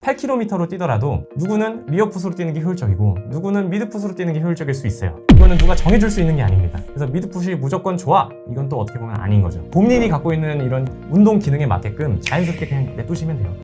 8km로 뛰더라도 누구는 리어풋으로 뛰는 게 효율적이고 누구는 미드풋으로 뛰는 게 효율적일 수 있어요. 이거는 누가 정해줄 수 있는 게 아닙니다. 그래서 미드풋이 무조건 좋아. 이건 또 어떻게 보면 아닌 거죠. 본인이 갖고 있는 이런 운동 기능에 맞게끔 자연스럽게 그냥 내두시면 돼요.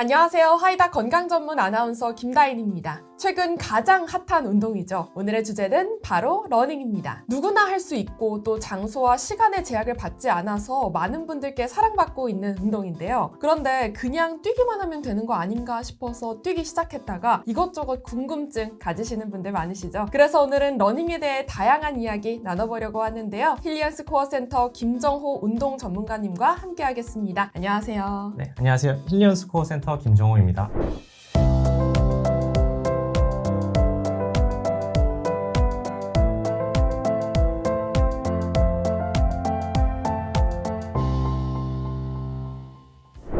안녕하세요. 하이다 건강 전문 아나운서 김다인입니다. 최근 가장 핫한 운동이죠. 오늘의 주제는 바로 러닝입니다. 누구나 할 수 있고 또 장소와 시간의 제약을 받지 않아서 많은 분들께 사랑받고 있는 운동인데요. 그런데 그냥 뛰기만 하면 되는 거 아닌가 싶어서 뛰기 시작했다가 이것저것 궁금증 가지시는 분들 많으시죠? 그래서 오늘은 러닝에 대해 다양한 이야기 나눠보려고 하는데요. 힐리언스 코어 센터 김정호 운동 전문가님과 함께 하겠습니다. 안녕하세요. 네, 안녕하세요. 힐리언 스 코어 센터 김정호입니다.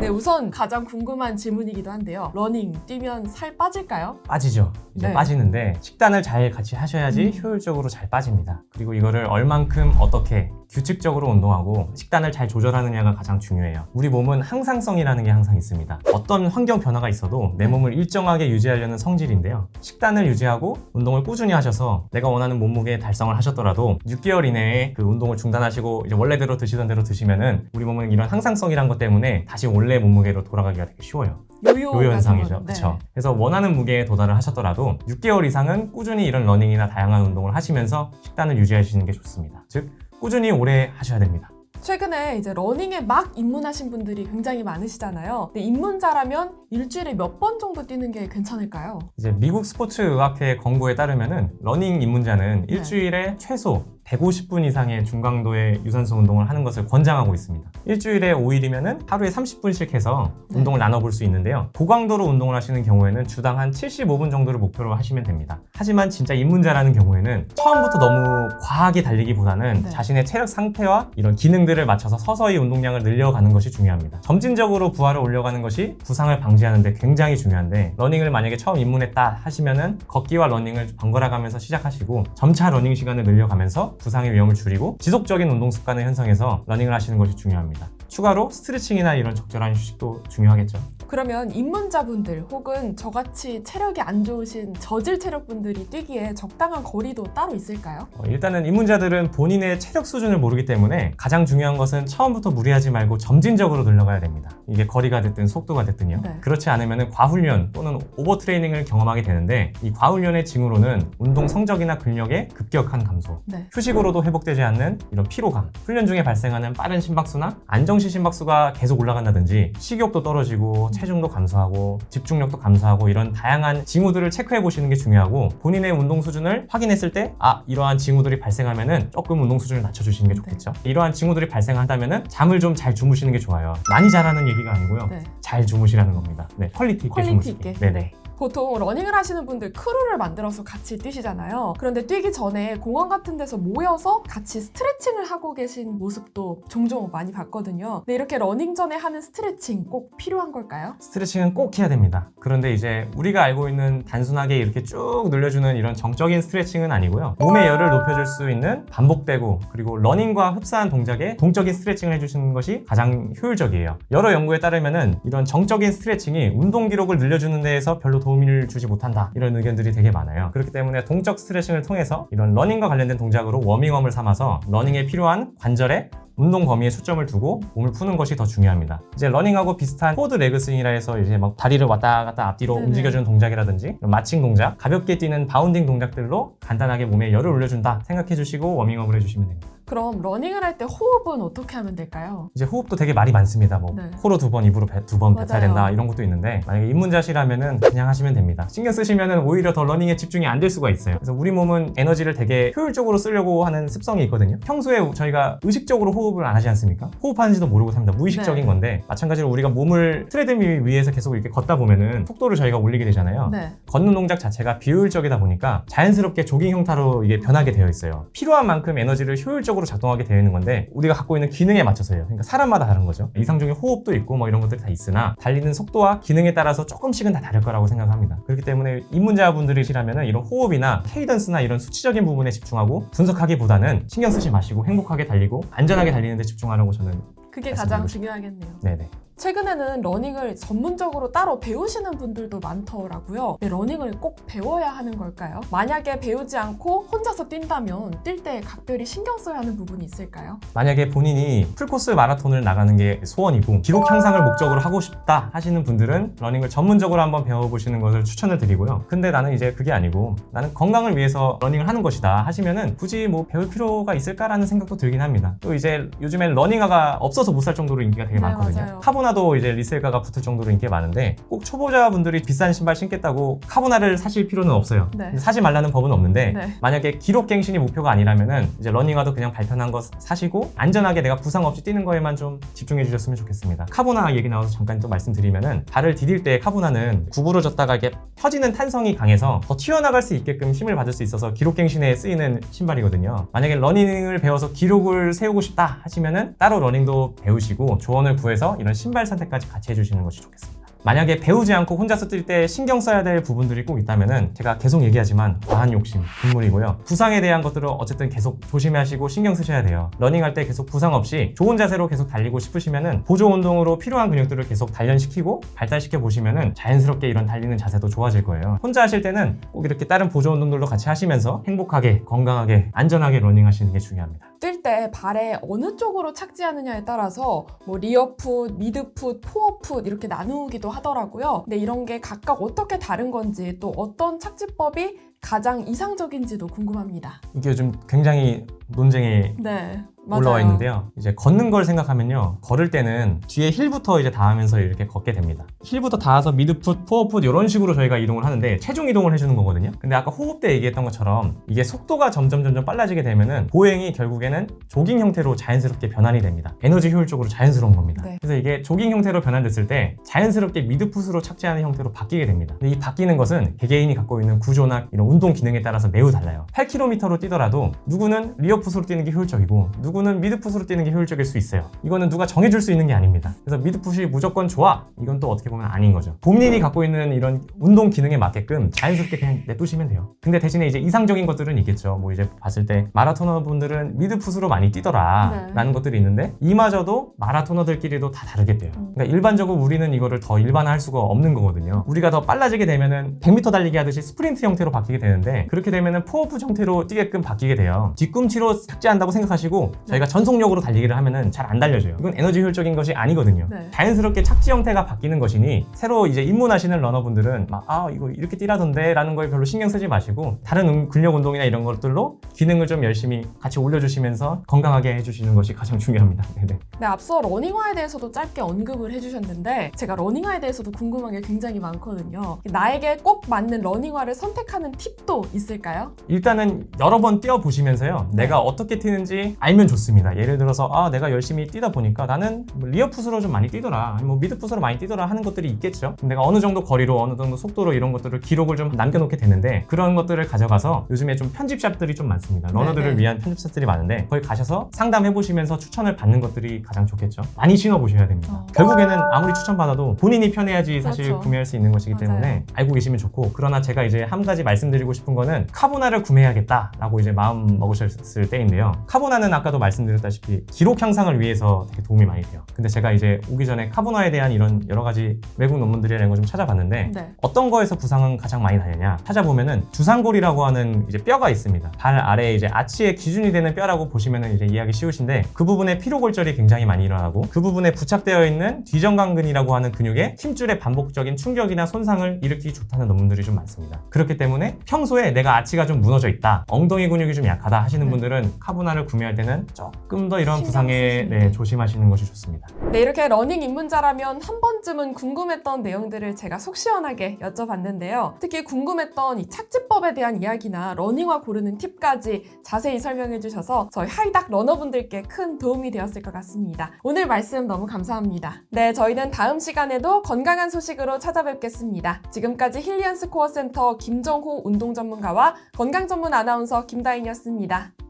네, 우선 가장 궁금한 질문이기도 한데요. 러닝 뛰면 살 빠질까요? 빠지죠. 이제 네. 빠지는데 식단을 잘 같이 하셔야지 음. 효율적으로 잘 빠집니다. 그리고 이거를 얼만큼 어떻게 규칙적으로 운동하고 식단을 잘 조절하느냐가 가장 중요해요. 우리 몸은 항상성이라는 게 항상 있습니다. 어떤 환경 변화가 있어도 내 몸을 일정하게 유지하려는 성질인데요. 식단을 유지하고 운동을 꾸준히 하셔서 내가 원하는 몸무게 달성을 하셨더라도 6개월 이내에 그 운동을 중단하시고 이제 원래대로 드시던 대로 드시면은 우리 몸은 이런 항상성이란 것 때문에 다시 원래 몸무게로 돌아가기가 되게 쉬워요. 요요, 요요 현상이죠. 네. 그렇죠. 그래서 원하는 무게에 도달을 하셨더라도 6개월 이상은 꾸준히 이런 러닝이나 다양한 운동을 하시면서 식단을 유지하시는 게 좋습니다. 즉 꾸준히 오래 하셔야 됩니다. 최근에 이제 러닝에 막 입문하신 분들이 굉장히 많으시잖아요. 근데 입문자라면 일주일에 몇 번 정도 뛰는 게 괜찮을까요? 이제 미국 스포츠 의학회 권고에 따르면은 러닝 입문자는 네. 일주일에 최소 150분 이상의 중강도의 유산소 운동을 하는 것을 권장하고 있습니다. 일주일에 5일이면은 하루에 30분씩 해서 네. 운동을 나눠볼 수 있는데요. 고강도로 운동을 하시는 경우에는 주당 한 75분 정도를 목표로 하시면 됩니다. 하지만 진짜 입문자라는 경우에는 처음부터 너무 과하게 달리기보다는 네. 자신의 체력 상태와 이런 기능들을 맞춰서 서서히 운동량을 늘려가는 것이 중요합니다. 점진적으로 부하를 올려가는 것이 부상을 방지하는데 굉장히 중요한데 러닝을 만약에 처음 입문했다 하시면은 걷기와 러닝을 번갈아 가면서 시작하시고 점차 러닝 시간을 늘려가면서 부상의 위험을 줄이고 지속적인 운동 습관을 형성해서 러닝을 하시는 것이 중요합니다. 추가로 스트레칭이나 이런 적절한 휴식도 중요하겠죠. 그러면 입문자분들 혹은 저같이 체력이 안 좋으신 저질 체력분들이 뛰기에 적당한 거리도 따로 있을까요? 어, 일단은 입문자들은 본인의 체력 수준을 모르기 때문에 가장 중요한 것은 처음부터 무리하지 말고 점진적으로 늘려가야 됩니다. 이게 거리가 됐든 속도가 됐든요. 네. 그렇지 않으면 과훈련 또는 오버 트레이닝을 경험하게 되는데 이 과훈련의 징후로는 운동 성적이나 근력의 급격한 감소, 네. 휴식으로도 회복되지 않는 이런 피로감, 훈련 중에 발생하는 빠른 심박수나 안정시 심박수가 계속 올라간다든지 식욕도 떨어지고 체중도 감소하고 집중력도 감소하고 이런 다양한 징후들을 체크해 보시는 게 중요하고 본인의 운동 수준을 확인했을 때 아 이러한 징후들이 발생하면은 조금 운동 수준을 낮춰주시는 게 좋겠죠. 이러한 징후들이 발생한다면은 잠을 좀 잘 주무시는 게 좋아요. 많이 자라는 얘기가 아니고요. 네. 잘 주무시라는 겁니다. 네, 퀄리티 있게 퀄리티 주무시게. 있게. 네네. 보통 러닝을 하시는 분들 크루를 만들어서 같이 뛰시잖아요. 그런데 뛰기 전에 공원 같은 데서 모여서 같이 스트레칭을 하고 계신 모습도 종종 많이 봤거든요. 근데 이렇게 러닝 전에 하는 스트레칭 꼭 필요한 걸까요? 스트레칭은 꼭 해야 됩니다. 그런데 이제 우리가 알고 있는 단순하게 이렇게 쭉 늘려주는 이런 정적인 스트레칭은 아니고요. 몸의 열을 높여줄 수 있는 반복되고 그리고 러닝과 흡사한 동작에 동적인 스트레칭을 해주시는 것이 가장 효율적이에요. 여러 연구에 따르면은 이런 정적인 스트레칭이 운동 기록을 늘려주는 데에서 별로 도움을 주지 못한다 이런 의견들이 되게 많아요. 그렇기 때문에 동적 스트레칭을 통해서 이런 러닝과 관련된 동작으로 워밍업을 삼아서 러닝에 필요한 관절에 운동 범위에 초점을 두고 몸을 푸는 것이 더 중요합니다. 이제 러닝하고 비슷한 포드 레그 스윙이라 해서 이제 막 다리를 왔다 갔다 앞뒤로 네네. 움직여주는 동작이라든지 마칭 동작, 가볍게 뛰는 바운딩 동작들로 간단하게 몸에 열을 올려준다 생각해 주시고 워밍업을 해주시면 됩니다. 그럼 러닝을 할 때 호흡은 어떻게 하면 될까요? 이제 호흡도 되게 말이 많습니다. 뭐 네. 코로 두 번, 입으로 두 번 뱉어야 맞아요. 된다 이런 것도 있는데 만약에 입문자시라면은 그냥 하시면 됩니다. 신경 쓰시면은 오히려 더 러닝에 집중이 안 될 수가 있어요. 그래서 우리 몸은 에너지를 되게 효율적으로 쓰려고 하는 습성이 있거든요. 평소에 저희가 의식적으로 호흡을 안 하지 않습니까? 호흡하는지도 모르고 삽니다. 무의식적인 네. 건데 마찬가지로 우리가 몸을 트레드밀 위에서 계속 이렇게 걷다 보면은 속도를 저희가 올리게 되잖아요. 네. 걷는 동작 자체가 비효율적이다 보니까 자연스럽게 조깅 형태로 이게 변하게 되어 있어요. 필요한 만큼 에너지를 효율적으로 선천적으로 작동하게 되어 있는 건데 우리가 갖고 있는 기능에 맞춰서요. 그러니까 사람마다 다른 거죠. 이상적인 호흡도 있고 뭐 이런 것들이 다 있으나 달리는 속도와 기능에 따라서 조금씩은 다 다를 거라고 생각합니다. 그렇기 때문에 입문자분들이시라면 이런 호흡이나 케이던스나 이런 수치적인 부분에 집중하고 분석하기보다는 신경 쓰지 마시고 행복하게 달리고 안전하게 달리는 데 집중하라고 저는 그게 가장. 중요하겠네요. 네네. 최근에는 러닝을 전문적으로 따로 배우시는 분들도 많더라고요. 네, 러닝을 꼭 배워야 하는 걸까요? 만약에 배우지 않고 혼자서 뛴다면 뛸 때 각별히 신경 써야 하는 부분이 있을까요? 만약에 본인이 풀코스 마라톤을 나가는 게 소원이고 기록 향상을 목적으로 하고 싶다 하시는 분들은 러닝을 전문적으로 한번 배워보시는 것을 추천을 드리고요. 근데 나는 이제 그게 아니고 나는 건강을 위해서 러닝을 하는 것이다 하시면은 굳이 뭐 배울 필요가 있을까라는 생각도 들긴 합니다. 또 이제 요즘엔 러닝화가 없어서 못 살 정도로 인기가 되게 네, 많거든요. 맞아요. 카 보나도 이제 리셀가가 붙을 정도로 인기가 많은데 꼭 초보자분들이 비싼 신발 신겠다고 카보나를 사실 필요는 없어요. 네. 사지 말라는 법은 없는데 네. 만약에 기록 갱신이 목표가 아니라면은 이제 러닝화도 그냥 발편한 거 사시고 안전하게 내가 부상 없이 뛰는 거에만 좀 집중해 주셨으면 좋겠습니다. 카보나 얘기 나와서 잠깐 또 말씀드리면은 발을 디딜 때 카보나는 구부러졌다가 이게 펴지는 탄성이 강해서 더 튀어나갈 수 있게끔 힘을 받을 수 있어서 기록 갱신에 쓰이는 신발이거든요. 만약에 러닝을 배워서 기록을 세우고 싶다 하시면은 따로 러닝도 배우시고 조언을 구해서 이런 신발 선택까지 같이 해주시는 것이 좋겠습니다. 만약에 배우지 않고 혼자서 뛸 때 신경 써야 될 부분들이 꼭 있다면은 제가 계속 얘기하지만 과한 욕심, 금물이고요. 부상에 대한 것들을 어쨌든 계속 조심하시고 신경 쓰셔야 돼요. 러닝할 때 계속 부상 없이 좋은 자세로 계속 달리고 싶으시면은 보조 운동으로 필요한 근육들을 계속 단련시키고 발달시켜 보시면은 자연스럽게 이런 달리는 자세도 좋아질 거예요. 혼자 하실 때는 꼭 이렇게 다른 보조 운동들도 같이 하시면서 행복하게, 건강하게, 안전하게 러닝하시는 게 중요합니다. 뛸 때 발에 어느 쪽으로 착지하느냐에 따라서 뭐 리어풋, 미드풋, 포어풋 이렇게 나누기도 하더라고요. 근데 이런 게 각각 어떻게 다른 건지 또 어떤 착지법이 가장 이상적인지도 궁금합니다. 이게 요즘 굉장히 논쟁이 네, 맞아요. 올라와 있는데요. 이제 걷는 걸 생각하면요. 걸을 때는 뒤에 힐부터 이제 닿으면서 이렇게 걷게 됩니다. 힐부터 닿아서 미드풋, 포어풋 이런 식으로 저희가 이동을 하는데 체중 이동을 해주는 거거든요. 근데 아까 호흡 때 얘기했던 것처럼 이게 속도가 점점 점점 빨라지게 되면은 보행이 결국에는 조깅 형태로 자연스럽게 변환이 됩니다. 에너지 효율적으로 자연스러운 겁니다. 네. 그래서 이게 조깅 형태로 변환됐을 때 자연스럽게 미드풋으로 착지하는 형태로 바뀌게 됩니다. 근데 이 바뀌는 것은 개개인이 갖고 있는 구조나 이런 운동 기능에 따라서 매우 달라요. 8km로 뛰더라도 누구는 리어풋으로 뛰는 게 효율적이고 누구 는 미드풋으로 뛰는 게 효율적일 수 있어요. 이거는 누가 정해줄 수 있는 게 아닙니다. 그래서 미드풋이 무조건 좋아. 이건 또 어떻게 보면 아닌 거죠. 본인이 갖고 있는 이런 운동 기능에 맞게끔 자연스럽게 그냥 내두시면 돼요. 근데 대신에 이제 이상적인 것들은 있겠죠. 뭐 이제 봤을 때 마라토너 분들은 미드풋으로 많이 뛰더라 네. 라는 것들이 있는데 이마저도 마라토너들끼리도 다 다르겠대요. 음. 그러니까 일반적으로 우리는 이거를 더 일반화할 수가 없는 거거든요. 우리가 더 빨라지게 되면은 100m 달리기 하듯이 스프린트 형태로 바뀌게 되는데 그렇게 되면은 포어풋 형태로 뛰게끔 바뀌게 돼요. 뒤꿈치로 착지한다고 생각하시고 저희가 전속력으로 달리기를 하면은 잘 안 달려져요. 이건 에너지 효율적인 것이 아니거든요. 네. 자연스럽게 착지 형태가 바뀌는 것이니 새로 이제 입문하시는 러너분들은 막 아 이거 이렇게 뛰라던데 라는 거에 별로 신경 쓰지 마시고 다른 음- 근력 운동이나 이런 것들로 기능을 좀 열심히 같이 올려주시면서 건강하게 해주시는 것이 가장 중요합니다. 네네. 네, 앞서 러닝화에 대해서도 짧게 언급을 해주셨는데 제가 러닝화에 대해서도 궁금한 게 굉장히 많거든요. 나에게 꼭 맞는 러닝화를 선택하는 팁도 있을까요? 일단은 여러 번 뛰어 보시면서요. 내가 어떻게 뛰는지 알면 좋습니다. 예를 들어서 아 내가 열심히 뛰다 보니까 나는 뭐 리어 풋으로 좀 많이 뛰더라, 아니면 뭐 미드 풋으로 많이 뛰더라 하는 것들이 있겠죠. 내가 어느 정도 거리로 어느 정도 속도로 이런 것들을 기록을 좀 남겨놓게 되는데 그런 것들을 가져가서 요즘에 좀 편집샵들이 좀 많습니다. 러너들을 네네. 위한 편집샵들이 많은데 거기 가셔서 상담해 보시면서 추천을 받는 것들이 가장 좋겠죠. 많이 신어 보셔야 됩니다. 어. 결국에는 아무리 추천 받아도 본인이 편해야지 사실 그렇죠. 구매할 수 있는 것이기 맞아요. 때문에 알고 계시면 좋고 그러나 제가 이제 한 가지 말씀드리고 싶은 거는 카보나를 구매해야겠다라고 이제 마음 먹으셨을 때인데요. 카보나는 아까도 말씀드렸다시피 기록 향상을 위해서 되게 도움이 많이 돼요. 근데 제가 이제 오기 전에 카보나에 대한 이런 여러 가지 외국 논문들이라는 걸 좀 찾아봤는데 네. 어떤 거에서 부상은 가장 많이 나느냐 찾아보면은 주상골이라고 하는 이제 뼈가 있습니다. 발 아래에 이제 아치의 기준이 되는 뼈라고 보시면은 이제 이해하기 쉬우신데 그 부분에 피로골절이 굉장히 많이 일어나고 그 부분에 부착되어 있는 뒤정강근이라고 하는 근육에 힘줄의 반복적인 충격이나 손상을 일으키기 좋다는 논문들이 좀 많습니다. 그렇기 때문에 평소에 내가 아치가 좀 무너져 있다, 엉덩이 근육이 좀 약하다 하시는 네. 분들은 카보나를 구매할 때는 조금 더 이런 부상에 네, 조심하시는 것이 좋습니다. 네, 이렇게 러닝 입문자라면 한 번쯤은 궁금했던 내용들을 제가 속 시원하게 여쭤봤는데요. 특히 궁금했던 이 착지법에 대한 이야기나 러닝화 고르는 팁까지 자세히 설명해 주셔서 저희 하이닥 러너분들께 큰 도움이 되었을 것 같습니다. 오늘 말씀 너무 감사합니다. 네, 저희는 다음 시간에도 건강한 소식으로 찾아뵙겠습니다. 지금까지 힐리언스 코어 센터 김정호 운동 전문가와 건강 전문 아나운서 김다인이었습니다.